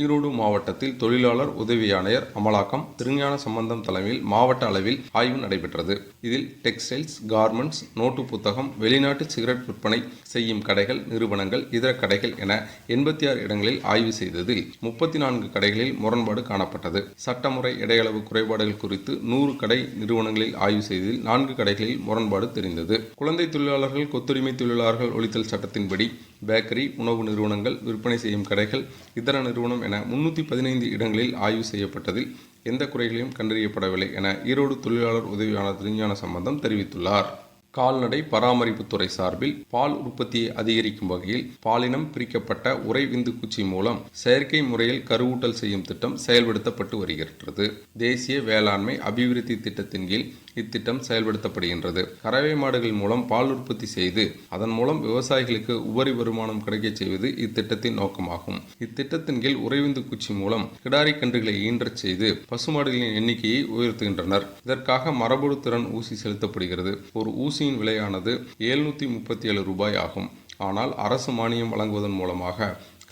ஈரோடு மாவட்டத்தில் தொழிலாளர் உதவி ஆணையர் அமலாக்கம் திருஞான சம்பந்தம் தலைமையில் மாவட்ட அளவில் ஆய்வு நடைபெற்றது. இதில் டெக்ஸ்டைல்ஸ் கார்மெண்ட்ஸ் நோட்டு புத்தகம் வெளிநாட்டு சிகரெட் விற்பனை செய்யும் கடைகள் நிறுவனங்கள் இதர கடைகள் என எண்பத்தி ஆறு இடங்களில் ஆய்வு செய்ததில் முப்பத்தி நான்கு கடைகளில் முரண்பாடு காணப்பட்டது. சட்டமுறை இடையளவு குறைபாடுகள் குறித்து நூறு கடை நிறுவனங்களில் ஆய்வு செய்ததில் நான்கு கடைகளில் முரண்பாடு தெரிந்தது. குழந்தை தொழிலாளர்கள் கொத்துரிமை தொழிலாளர்கள் ஒழித்தல் சட்டத்தின்படி பேக்கரி உணவு நிறுவனங்கள் விற்பனை செய்யும் கடைகள் இதர நிறுவனம் என முன்னூற்றி பதினைந்து இடங்களில் ஆய்வு செய்யப்பட்டதில் எந்த குறைகளையும் கண்டறியப்படவில்லை என ஈரோடு தொழிலாளர் உதவியாளர் திருஞான சம்பந்தம் தெரிவித்துள்ளார். கால்நடை பராமரிப்புத்துறை சார்பில் பால் உற்பத்தியை அதிகரிக்கும் வகையில் பாலினம் பிரிக்கப்பட்ட உறை விந்து குச்சி மூலம் செயற்கை முறையில் கருவூட்டல் செய்யும் திட்டம் செயல்படுத்தப்பட்டு வருகிறது. தேசிய வேளாண்மை அபிவிருத்தி திட்டத்தின் கீழ் இத்திட்டம் செயல்படுத்தப்படுகின்றது. கறவை மாடுகள் மூலம் பால் உற்பத்தி செய்து அதன் மூலம் விவசாயிகளுக்கு உபரி வருமானம் கிடைக்கச் செய்வது இத்திட்டத்தின் நோக்கமாகும். இத்திட்டத்தின் கீழ் உறைவிந்து குச்சி மூலம் கிடாரி கன்றுகளை ஈன்றச் செய்து பசுமாடுகளின் எண்ணிக்கையை உயர்த்துகின்றனர். இதற்காக மரபணு திறன் ஊசி செலுத்தப்படுகிறது. ஒரு ஊசியின் விலையானது எழுநூற்றி முப்பத்தி ஏழு ரூபாய் ஆகும். ஆனால் அரசு மானியம் வழங்குவதன் மூலமாக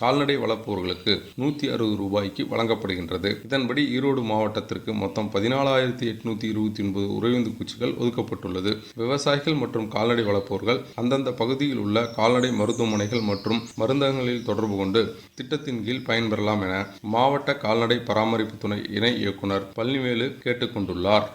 கால்நடை வளர்ப்பவர்களுக்கு நூற்றி அறுபது ரூபாய்க்கு வழங்கப்படுகின்றது. இதன்படி ஈரோடு மாவட்டத்திற்கு மொத்தம் பதினாலாயிரத்தி எட்நூத்தி இருபத்தி ஒன்பது உறைவிந்து குச்சிகள் ஒதுக்கப்பட்டுள்ளது. விவசாயிகள் மற்றும் கால்நடை வளர்ப்பவர்கள் அந்தந்த பகுதியில் உள்ள கால்நடை மருத்துவமனைகள் மற்றும் மருந்தகங்களில் தொடர்பு கொண்டு திட்டத்தின் கீழ் பயன்பெறலாம் என மாவட்ட கால்நடை பராமரிப்பு துணை இணை இயக்குனர் பழனிவேலு கேட்டுக்கொண்டுள்ளார்.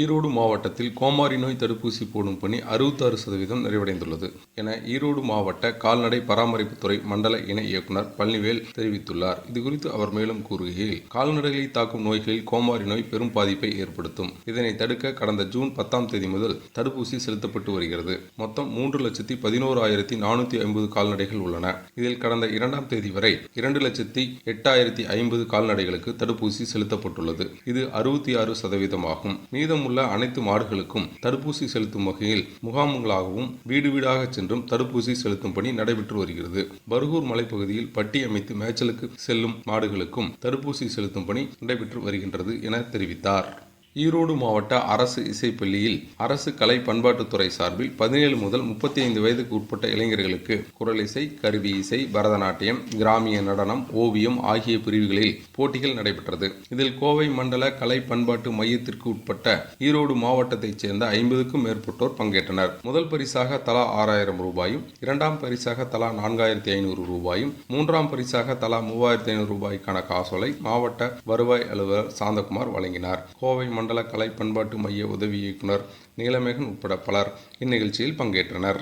ஈரோடு மாவட்டத்தில் கோமாரி நோய் தடுப்பூசி போடும் பணி அறுபத்தாறு சதவீதம் நிறைவடைந்துள்ளது என ஈரோடு மாவட்ட கால்நடை பராமரிப்புத்துறை மண்டல இணை இயக்குனர் பழனிவேல் தெரிவித்துள்ளார். இதுகுறித்து அவர் மேலும் கூறுகையில் கால்நடைகளை தாக்கும் நோய்களில் கோமாரி நோய் பெரும் பாதிப்பை ஏற்படுத்தும். இதனை தடுக்க கடந்த ஜூன் பத்தாம் தேதி முதல் தடுப்பூசி செலுத்தப்பட்டு வருகிறது. மொத்தம் மூன்று லட்சத்தி பதினோரு ஆயிரத்தி நானூற்றி ஐம்பது கால்நடைகள் உள்ளன. இதில் கடந்த இரண்டாம் தேதி வரை இரண்டு லட்சத்தி எட்டாயிரத்தி ஐம்பது கால்நடைகளுக்கு தடுப்பூசி செலுத்தப்பட்டுள்ளது. இது அறுபத்தி ஆறு சதவீதமாகும். மீதம் உள்ள அனைத்து மாடுகளுக்கும் தடுப்பூசி செலுத்தும் வகையில் முகாம்களாகவும் வீடு வீடாக சென்றும் தடுப்பூசி செலுத்தும் பணி நடைபெற்று வருகிறது. பருகூர் மலைப்பகுதியில் பட்டி அமைத்து மேய்ச்சலுக்கு செல்லும் மாடுகளுக்கும் தடுப்பூசி செலுத்தும் பணி நடைபெற்று வருகின்றது என தெரிவித்தார். ஈரோடு மாவட்ட அரசு இசைப்பள்ளியில் அரசு கலை பண்பாட்டுத்துறை சார்பில் பதினேழு முதல் முப்பத்தி ஐந்து வயதுக்கு உட்பட்ட இளைஞர்களுக்கு குரலிசை கருவி இசை பரதநாட்டியம் கிராமிய நடனம் ஓவியம் ஆகிய பிரிவுகளில் போட்டிகள் நடைபெற்றது. இதில் கோவை மண்டல கலை பண்பாட்டு மையத்திற்கு உட்பட்ட ஈரோடு மாவட்டத்தைச் சேர்ந்த ஐம்பதுக்கும் மேற்பட்டோர் பங்கேற்றனர். முதல் பரிசாக தலா ஆறாயிரம் ரூபாயும் இரண்டாம் பரிசாக தலா நான்காயிரத்தி ஐநூறு ரூபாயும் மூன்றாம் பரிசாக தலா மூவாயிரத்தி ஐநூறு ரூபாய்க்கான காசோலை மாவட்ட வருவாய் அலுவலர் சாந்தகுமார் வழங்கினார். கோவை மண்டல கலை பண்பாட்டு மைய உதவி இயக்குனர் நீலமேகன் உட்பட பலர் இந்நிகழ்ச்சியில் பங்கேற்றனர்.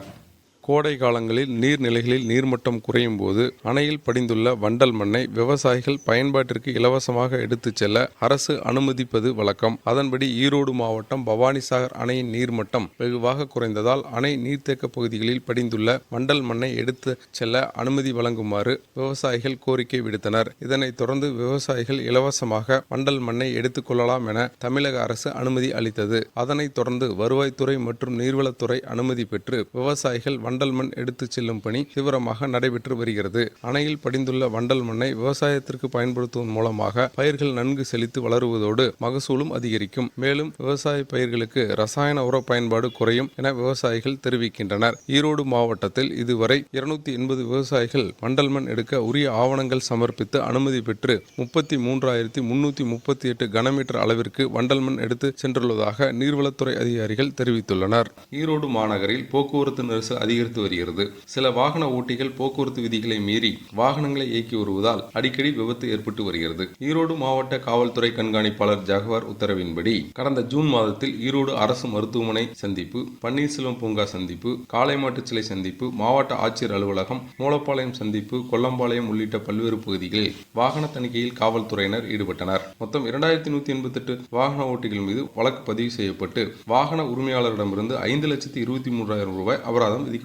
கோடை காலங்களில் நீர்நிலைகளில் நீர்மட்டம் குறையும் போது அணையில் படிந்துள்ள வண்டல் மண்ணை விவசாயிகள் பயன்பாட்டிற்கு இலவசமாக எடுத்துச் செல்ல அரசு அனுமதிப்பது வழக்கம். அதன்படி ஈரோடு மாவட்டம் பவானிசாகர் அணையின் நீர்மட்டம் வெகுவாக குறைந்ததால் அணை நீர்த்தேக்க பகுதிகளில் படிந்துள்ள வண்டல் மண்ணை எடுத்து செல்ல அனுமதி வழங்குமாறு விவசாயிகள் கோரிக்கை விடுத்தனர். இதனைத் தொடர்ந்து விவசாயிகள் இலவசமாக வண்டல் மண்ணை எடுத்துக் கொள்ளலாம் என தமிழக அரசு அனுமதி அளித்தது. அதனைத் தொடர்ந்து வருவாய்த்துறை மற்றும் நீர்வளத்துறை அனுமதி பெற்று விவசாயிகள் வண்டல் மண் எடுத்துச் செல்லும் பணி தீவிரமாக நடைபெற்று வருகிறது. அணையில் படிந்துள்ள வண்டல் மண்ணை விவசாயத்திற்கு பயன்படுத்துவதன் மூலமாக பயிர்கள் நன்கு செழித்து வளருவதோடு மகசூலும் அதிகரிக்கும். மேலும் விவசாய பயிர்களுக்கு ரசாயன உர பயன்பாடு குறையும் என விவசாயிகள் தெரிவிக்கின்றனர். ஈரோடு மாவட்டத்தில் இதுவரை இருநூத்தி எண்பது விவசாயிகள் வண்டல் மண் எடுக்க உரிய ஆவணங்கள் சமர்ப்பித்து அனுமதி பெற்று முப்பத்தி மூன்றாயிரத்தி முன்னூத்தி முப்பத்தி எட்டு கனமீட்டர் அளவிற்கு வண்டல் மண் எடுத்து சென்றுள்ளதாக நீர்வளத்துறை அதிகாரிகள் தெரிவித்துள்ளனர். ஈரோடு மாநகரில் போக்குவரத்து நெரிசல் அதிகரித்து வருகிறது. சில வாகன ஓட்டிகள் போக்குவரத்து விதிகளை மீறி வாகனங்களை இயக்கி வருவதால் அடிக்கடி விபத்து ஏற்பட்டு வருகிறது. ஈரோடு மாவட்ட காவல்துறை கண்காணிப்பாளர் ஜகவார் உத்தரவின்படி கடந்த ஜூன் மாதத்தில் ஈரோடு அரசு மருத்துவமனை சந்திப்பு பன்னீர்செல்வம் பூங்கா சந்திப்பு காளைமாட்டு சிலை சந்திப்பு மாவட்ட ஆட்சியர் அலுவலகம் மூலப்பாளையம் சந்திப்பு கொல்லம்பாளையம் உள்ளிட்ட பல்வேறு பகுதிகளில் வாகன தணிக்கையில் காவல்துறையினர் ஈடுபட்டனர். மொத்தம் இரண்டாயிரத்தி நூத்தி எண்பத்தி எட்டு வாகன ஓட்டிகள் மீது வழக்கு பதிவு செய்யப்பட்டு வாகன உரிமையாளரிடமிருந்து ஐந்து லட்சத்தி இருபத்தி மூன்றாயிரம் ரூபாய் அபராதம்